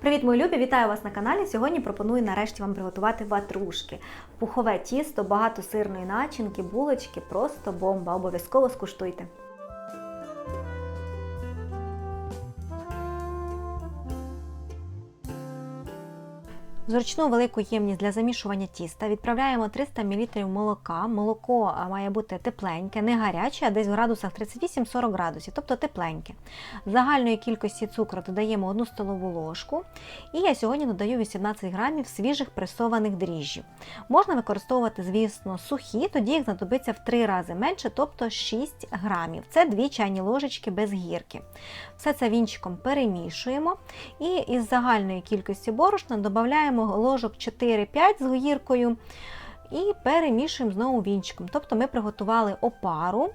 Привіт, мої любі! Вітаю вас на каналі. Сьогодні пропоную нарешті вам приготувати ватрушки. Пухове тісто, багато сирної начинки, булочки, просто бомба. Обов'язково скуштуйте. Зручну велику ємність для замішування тіста відправляємо 300 мл молока. Молоко має бути тепленьке, не гаряче, а десь в градусах 38-40 градусів, тобто тепленьке. З загальної кількості цукру додаємо 1 столову ложку. І я сьогодні додаю 18 грамів свіжих пресованих дріжджів. Можна використовувати, звісно, сухі, тоді їх знадобиться в 3 рази менше, тобто 6 грамів. Це 2 чайні ложечки без гірки. Все це вінчиком перемішуємо і із загальної кількості борошна додаємо ложок 4-5 з гіркою і перемішуємо знову вінчиком. Тобто ми приготували опару.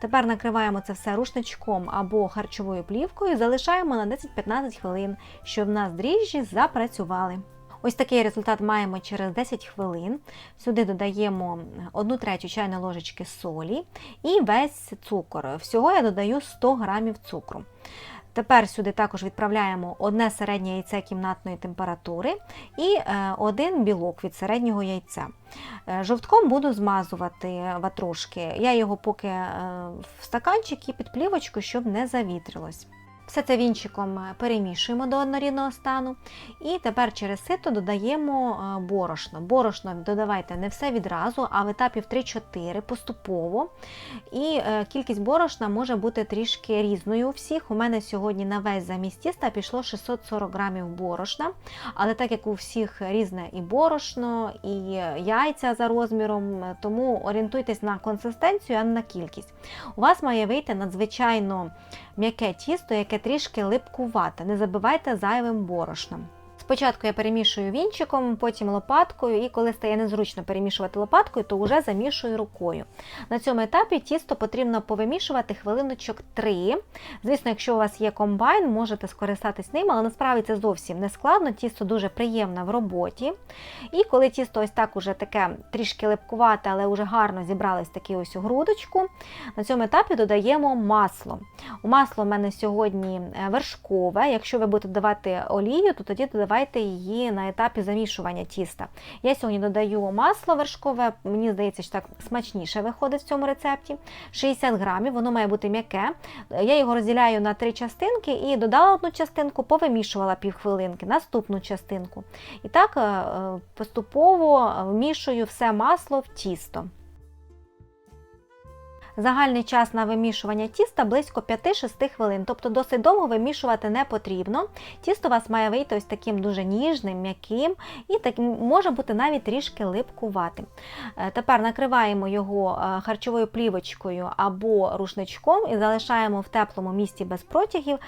Тепер накриваємо це все рушничком або харчовою плівкою, залишаємо на 10-15 хвилин, щоб в нас дріжджі запрацювали. Ось такий результат маємо через 10 хвилин. Сюди додаємо 1 третю чайної ложечки солі і весь цукор. Всього я додаю 100 грамів цукру. Тепер сюди також відправляємо одне середнє яйце кімнатної температури і один білок від середнього яйця. Е, Жовтком буду змазувати ватрушки. Я його поки е, в стаканчик і під плівочку, щоб не завітрилось. Все це вінчиком перемішуємо до однорідного стану. І тепер через сито додаємо борошно. Борошно додавайте не все відразу, а в етапів 3-4 поступово. І кількість борошна може бути трішки різною у всіх. У мене сьогодні на весь замість тіста пішло 640 грамів борошна. Але так як у всіх різне і борошно, і яйця за розміром, тому орієнтуйтесь на консистенцію, а не на кількість. У вас має вийти надзвичайно м'яке тісто, яке трішки липкувата, Не забивайте зайвим борошном. Спочатку я перемішую вінчиком, потім лопаткою, і коли стає незручно перемішувати лопаткою, то вже замішую рукою. На цьому етапі тісто потрібно повимішувати хвилиночок 3. Звісно, якщо у вас є комбайн, можете скористатись ним, але насправді це зовсім не складно, тісто дуже приємне в роботі. І коли тісто ось так уже таке трішки липкувате, але вже гарно зібралось такі ось у грудочку, на цьому етапі додаємо масло. У масло в мене сьогодні вершкове. Якщо ви будете додавати олію, то тоді додавайте її на етапі замішування тіста. Я сьогодні додаю масло вершкове, мені здається, що так смачніше виходить в цьому рецепті. 60 грамів, воно має бути м'яке. Я його розділяю на три частинки і додала одну частинку, повимішувала півхвилинки, наступну частинку. І так поступово вмішую все масло в тісто. Загальний час на вимішування тіста близько 5-6 хвилин, тобто досить довго вимішувати не потрібно. Тісто у вас має вийти ось таким дуже ніжним, м'яким і так, може бути навіть трішки липкуватим. Тепер накриваємо його харчовою плівочкою або рушничком і залишаємо в теплому місці без протягів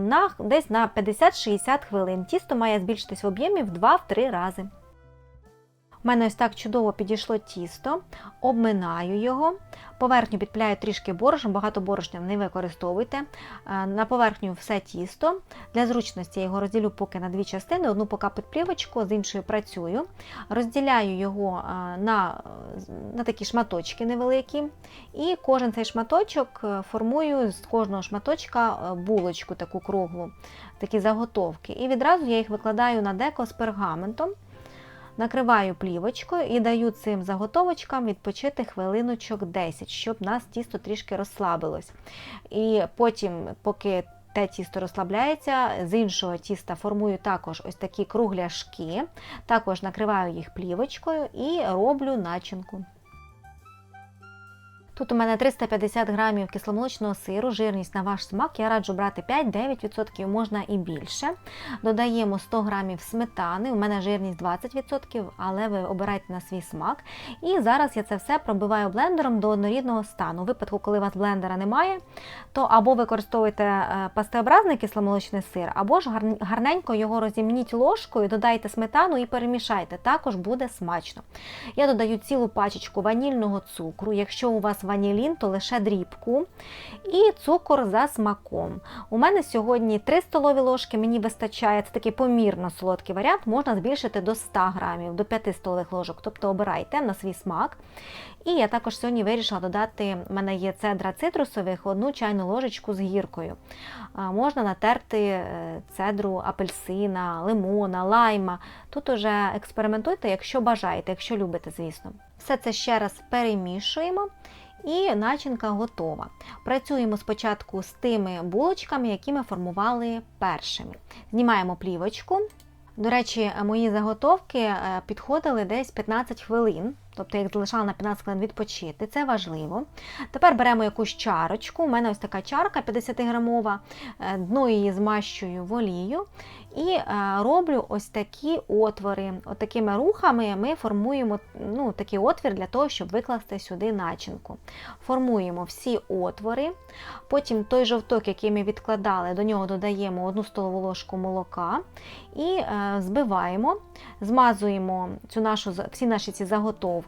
на, десь на 50-60 хвилин. Тісто має збільшитись в об'ємі в 2-3 рази. У мене ось так чудово підійшло тісто, обминаю його, поверхню підпляю трішки борошном, багато борошна не використовуйте. На поверхню все тісто. Для зручності я його розділю поки на дві частини, одну поки під плівочку, з іншою працюю. Розділяю його на, на такі шматочки невеликі. І кожен цей шматочок формую з кожного шматочка булочку таку круглу, такі заготовки. І відразу я їх викладаю на деко з пергаментом. Накриваю плівочкою і даю цим заготовочкам відпочити хвилиночок 10, щоб нас тісто трішки розслабилось. І потім, поки те тісто розслабляється, з іншого тіста формую також ось такі кругляшки, також накриваю їх плівочкою і роблю начинку. Тут у мене 350 грамів кисломолочного сиру, жирність на ваш смак. Я раджу брати 5-9%, можна і більше. Додаємо 100 грамів сметани, у мене жирність 20%, але ви обирайте на свій смак. І зараз я це все пробиваю блендером до однорідного стану. У випадку, коли у вас блендера немає, то або використовуйте пастеобразний кисломолочний сир, або ж гарненько його розімніть ложкою, додайте сметану і перемішайте. Також буде смачно. Я додаю цілу пачечку ванільного цукру. Якщо у вас ванілін, то лише дрібку. І цукор за смаком. У мене сьогодні 3 столові ложки, мені вистачає, це такий помірно солодкий варіант, можна збільшити до 100 грамів, до 5 столових ложок, тобто обирайте на свій смак. І я також сьогодні вирішила додати, в мене є цедра цитрусових, одну чайну ложечку з гіркою. Можна натерти е, цедру апельсина, лимона, лайма. Тут уже експериментуйте, якщо бажаєте, якщо любите, звісно. Все це ще раз перемішуємо. І начинка готова. Працюємо спочатку з тими булочками, які ми формували першими. Знімаємо плівочку. До речі, мої заготовки е, підходили десь 15 хвилин, тобто я залишала на 15 хвилин відпочити, це важливо. Тепер беремо якусь чарочку. У мене ось така чарка 50 грамова, е, дно її змащую в олію і е, роблю ось такі отвори. От такими рухами ми формуємо ну, такий отвір для того, щоб викласти сюди начинку. Формуємо всі отвори, потім той жовток, який ми відкладали, до нього додаємо 1 столову ложку молока і е, збиваємо, змазуємо цю нашу, всі наші ці заготовки.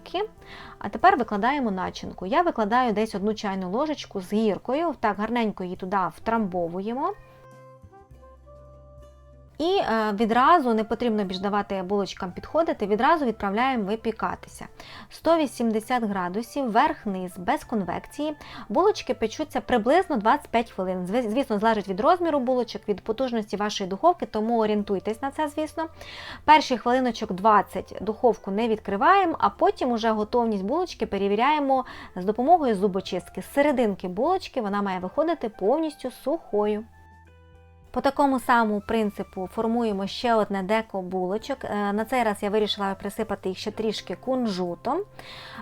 А тепер викладаємо начинку. Я викладаю десь одну чайну ложечку з гіркою, так гарненько її туди втрамбовуємо. І е, відразу не потрібно більш давати булочкам підходити, відразу відправляємо випікатися. 180 градусів, верх-низ, без конвекції. Булочки печуться приблизно 25 хвилин. Звісно, залежить від розміру булочок, від потужності вашої духовки, тому орієнтуйтесь на це, звісно. Перші хвилиночок 20 духовку не відкриваємо, а потім уже готовність булочки перевіряємо з допомогою зубочистки. З серединки булочки вона має виходити повністю сухою. По такому самому принципу формуємо ще одне деко булочок. Е, На цей раз я вирішила присипати їх ще трішки кунжутом.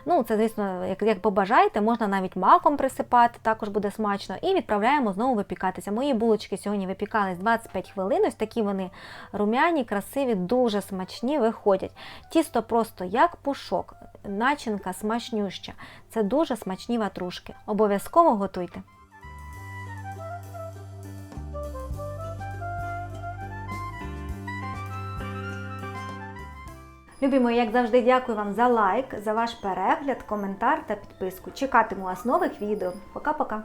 Ну, це, звісно, як, як побажаєте, можна навіть маком присипати, також буде смачно. І відправляємо знову випікатися. Мої булочки сьогодні випікались 25 хвилин. Ось такі вони рум'яні, красиві, дуже смачні виходять. Тісто просто як пушок, начинка смачнюща. Це дуже смачні ватрушки. Обов'язково готуйте. Любі мої, як завжди, дякую вам за лайк, за ваш перегляд, коментар та підписку. Чекатиму вас нових відео. Пока-пока!